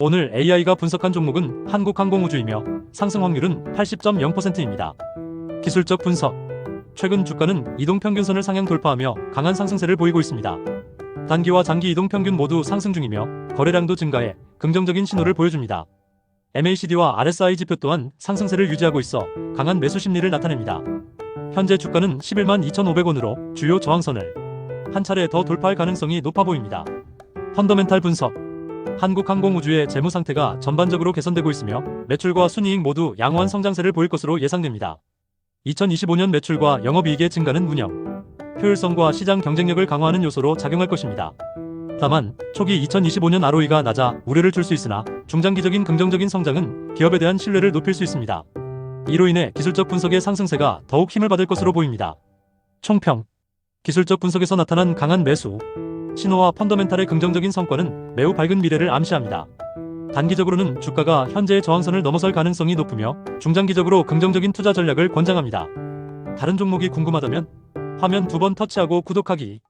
오늘 AI가 분석한 종목은 한국항공우주이며 상승 확률은 80.0%입니다. 기술적 분석. 최근 주가는 이동평균선을 상향 돌파하며 강한 상승세를 보이고 있습니다. 단기와 장기 이동평균 모두 상승 중이며 거래량도 증가해 긍정적인 신호를 보여줍니다. MACD와 RSI 지표 또한 상승세를 유지하고 있어 강한 매수 심리를 나타냅니다. 현재 주가는 11만 2,500원으로 주요 저항선을 한 차례 더 돌파할 가능성이 높아 보입니다. 펀더멘탈 분석. 한국항공우주의 재무 상태가 전반적으로 개선되고 있으며 매출과 순이익 모두 양호한 성장세를 보일 것으로 예상됩니다. 2025년 매출과 영업이익의 증가는 운영, 효율성과 시장 경쟁력을 강화하는 요소로 작용할 것입니다. 다만 초기 2025년 ROE가 낮아 우려를 줄 수 있으나 중장기적인 긍정적인 성장은 기업에 대한 신뢰를 높일 수 있습니다. 이로 인해 기술적 분석의 상승세가 더욱 힘을 받을 것으로 보입니다. 총평 기술적 분석에서 나타난 강한 매수 신호와 펀더멘탈의 긍정적인 성과는 매우 밝은 미래를 암시합니다. 단기적으로는 주가가 현재의 저항선을 넘어설 가능성이 높으며 중장기적으로 긍정적인 투자 전략을 권장합니다. 다른 종목이 궁금하다면 화면 두 번 터치하고 구독하기